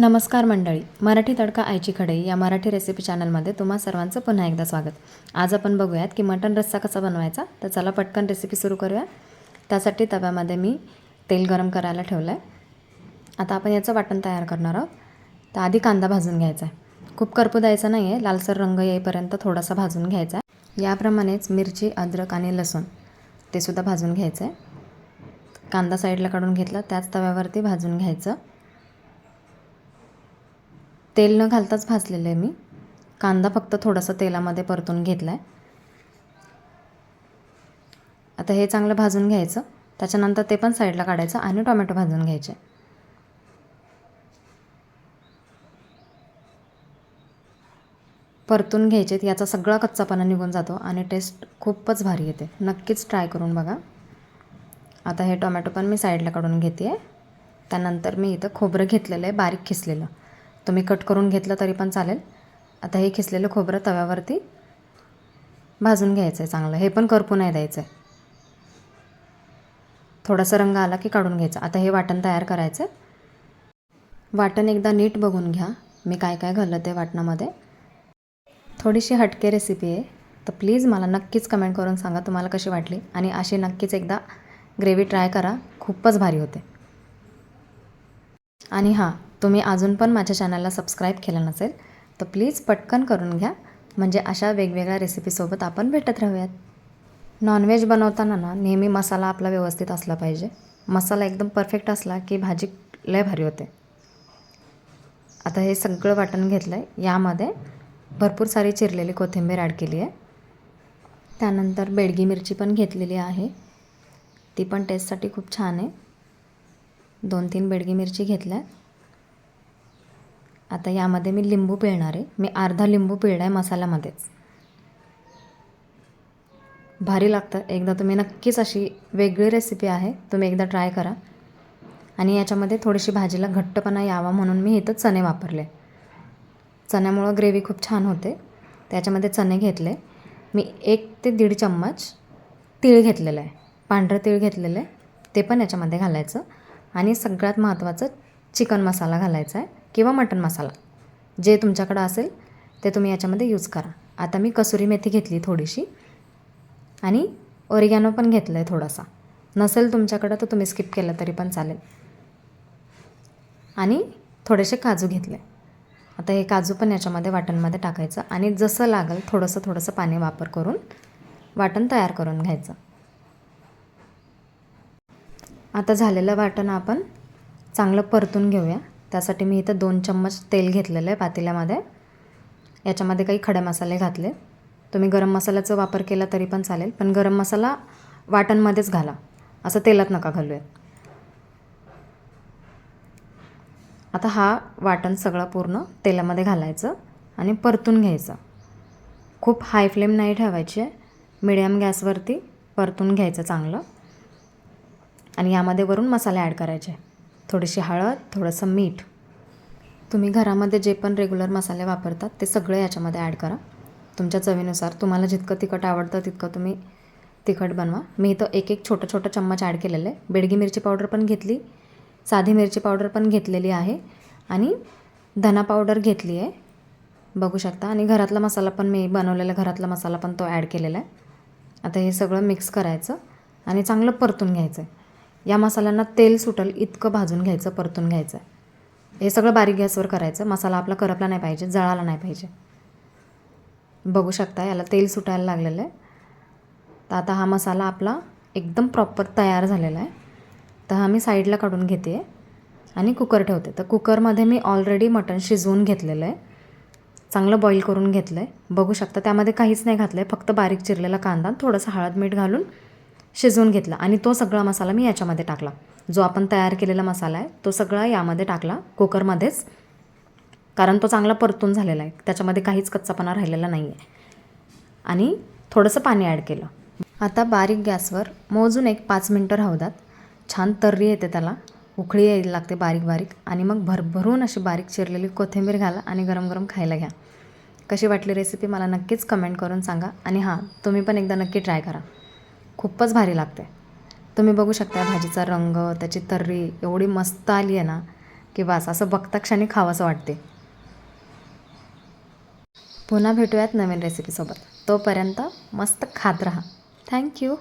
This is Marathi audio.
नमस्कार मंडळी. मराठी तडका आईची खडे या मराठी रेसिपी चॅनलमध्ये तुम्हा सर्वांचं पुन्हा एकदा स्वागत. आज आपण बघूयात की मटण रस्सा कसा बनवायचा? तर चला पटकन रेसिपी सुरू करूया. त्यासाठी तव्यामध्ये मी तेल गरम करायला ठेवलं आहे आता आपण याचं वाटण तयार करणार आहोत. तर आधी कांदा भाजून घ्यायचा आहे. खूप करपू द्यायचा नाही आहे लालसर रंग येईपर्यंत थोडासा भाजून घ्यायचा आहे. याप्रमाणेच मिरची अद्रक आणि लसूण ते सुद्धा भाजून घ्यायचं आहे कांदा साईडला काढून घेतला त्याच तव्यावरती भाजून घ्यायचं. तेल न घालताच भाजलेलं आहे मी. कांदा फक्त थोडासा तेलामध्ये परतून घेतला आहे आता हे चांगलं भाजून घ्यायचं. त्याच्यानंतर ते पण साईडला काढायचं आणि टोमॅटो भाजून घ्यायचे. परतून घ्यायचे याचा सगळा कच्चापणा निघून जातो आणि टेस्ट खूपच भारी येते. नक्कीच ट्राय करून बघा. आता हे टोमॅटो पण मी साईडला काढून घेते आहे त्यानंतर मी इथं खोबरं घेतलेलं आहे बारीक खिसलेलं. तुम्ही कट करून घेतलं तरी पण चालेल. आता हे खिसलेलं खोबरं तव्यावरती भाजून घ्यायचं आहे चांगलं. हे पण करपू नाही द्यायचं आहे थोडासा रंग आला की काढून घ्यायचा. आता हे वाटण तयार करायचं वाटण एकदा नीट बघून घ्या. मी काय काय घाललं ते वाटणामध्ये. थोडीशी हटके रेसिपी आहे. तर प्लीज मला नक्कीच कमेंट करून सांगा तुम्हाला कशी वाटली. आणि अशी नक्कीच एकदा ग्रेव्ही ट्राय करा. खूपच भारी होते. आणि हां तुम्ही अजून पण माझ्या चॅनलला सबस्क्राईब केलं नसेल तर प्लीज पटकन करून घ्या. म्हणजे अशा वेगवेगळ्या रेसिपीसोबत आपण भेटत राहूयात. नॉनव्हेज बनवताना ना नेहमी मसाला आपला व्यवस्थित असला पाहिजे. मसाला एकदम परफेक्ट असला की भाजी लय भारी होते. आता हे सगळं वाटण घेतलं आहे यामध्ये भरपूर सारी चिरलेली कोथिंबीर ॲड केली आहे. त्यानंतर बेडगी मिरची पण घेतलेली आहे. ती पण टेस्टसाठी खूप छान आहे. दोन तीन बेडगी मिरची घेतल्या. आता यामध्ये मी लिंबू पिळणार आहे. मी अर्धा लिंबू पिळला आहे मसाल्यामध्येच. भारी लागतं. एकदा तुम्ही नक्कीच अशी वेगळी रेसिपी आहे. तुम्ही एकदा ट्राय करा. आणि याच्यामध्ये थोडीशी भाजीला घट्टपणा यावा म्हणून मी इथं चणे वापरले. चण्यामुळं ग्रेव्ही खूप छान होते. त्याच्यामध्ये चणे घेतले. मी एक ते दीड चम्मच तीळ घेतलेलं आहे. पांढरं तीळ घेतलेलं आहे. ते पण याच्यामध्ये घालायचं. आणि सगळ्यात महत्त्वाचं चिकन मसाला घालायचा आहे. किंवा मटन मसाला. जे तुमच्याकडं असेल ते तुम्ही याच्यामध्ये यूज करा. आता मी कसुरी मेथी घेतली थोडीशी आणि ओरिगॅनो पण घेतलं आहे थोडासा. नसेल तुमच्याकडं तर तुम्ही स्किप केलं तरी पण चालेल. आणि थोडेसे काजू घेतले. आता हे काजू पण याच्यामध्ये वाटणमध्ये टाकायचं आणि जसं लागेल थोडंसं थोडंसं पाणी वापर करून वाटण तयार करून घ्यायचं. आता झालेलं वाटण आपण चांगलं परतून घेऊया. त्यासाठी मी इथं दोन चम्मच तेल घेतलेलं आहे पातेल्यामध्ये. याच्यामध्ये काही खडे मसाले घातले. तुम्ही गरम मसाल्याचा वापर केला तरी पण चालेल पण गरम मसाला वाटणमध्येच घाला. असं तेलात नका घालूयात. आता हा वाटण सगळं पूर्ण तेलामध्ये घालायचं आणि परतून घ्यायचं. खूप हाय फ्लेम नाही ठेवायची आहे मिडियम गॅसवरती परतून घ्यायचं चांगलं. आणि यामध्ये वरून मसाले ॲड करायचे. थोडीशी हळद थोडंसं मीठ. तुम्ही घरामध्ये जे पण रेग्युलर मसाले वापरतात ते सगळे याच्यामध्ये ॲड करा. तुमच्या चवीनुसार तुम्हाला जितकं तिखट आवडतं तितकं तुम्ही तिखट बनवा. मी इथं एक एक छोटं छोटं चम्मच ॲड केलेलं आहे. बेडगी मिरची पावडर पण घेतली साधी मिरची पावडर पण घेतलेली आहे आणि धना पावडर घेतली आहे. बघू शकता. आणि घरातला मसाला पण मी बनवलेला घरातला मसाला पण तो ॲड केलेला आहे. आता हे सगळं मिक्स करायचं आणि चांगलं परतून घ्यायचं आहे. या मसाल्यांना तेल सुटल इतकं भाजून घ्यायचं परतून घ्यायचं. हे सगळं बारीक गॅसवर करायचं. मसाला आपला करपला नाही पाहिजे जळाला नाही पाहिजे. बघू शकता याला तेल सुटायला लागलेलं आहे. तर आता हा मसाला आपला एकदम प्रॉपर तयार झालेला आहे. तर हा मी साईडला काढून घेते आणि कुकर ठेवते. तर कुकरमध्ये मी ऑलरेडी मटण शिजवून घेतलेलं आहे. चांगलं बॉईल करून घेतलं आहे बघू शकता त्यामध्ये काहीच नाही घातलं आहे फक्त बारीक चिरलेला कांदा थोडंसं हळद मीठ घालून शिजवून घेतला आणि तो सगळा मसाला मी याच्यामध्ये टाकला. जो आपण तयार केलेला मसाला आहे तो सगळा यामध्ये टाकला कुकरमध्येच. कारण तो चांगला परतून झालेला आहे. त्याच्यामध्ये काहीच कच्चापणा राहिलेला नाही आहे आणि थोडंसं पाणी ॲड केलं. आता बारीक गॅसवर मोजून एक पाच मिनटं राहू द्यात. छान तर्री येते त्याला. उकळी यायला लागते बारीक बारीक. आणि मग भरभरून अशी बारीक चिरलेली कोथिंबीर घाला आणि गरम गरम खायला घ्या. कशी वाटली रेसिपी मला नक्कीच कमेंट करून सांगा. आणि हां तुम्ही पण एकदा नक्की ट्राय करा. खूपच भारी लागते तुम्ही बघू शकता भाजीचा रंग त्याची तर्री एवढी मस्त आली आहे ना की बस असं बघता क्षणी खावंसं वाटते पुन्हा भेटूयात नवीन रेसिपीसोबत तोपर्यंत मस्त खात राहा. थँक्यू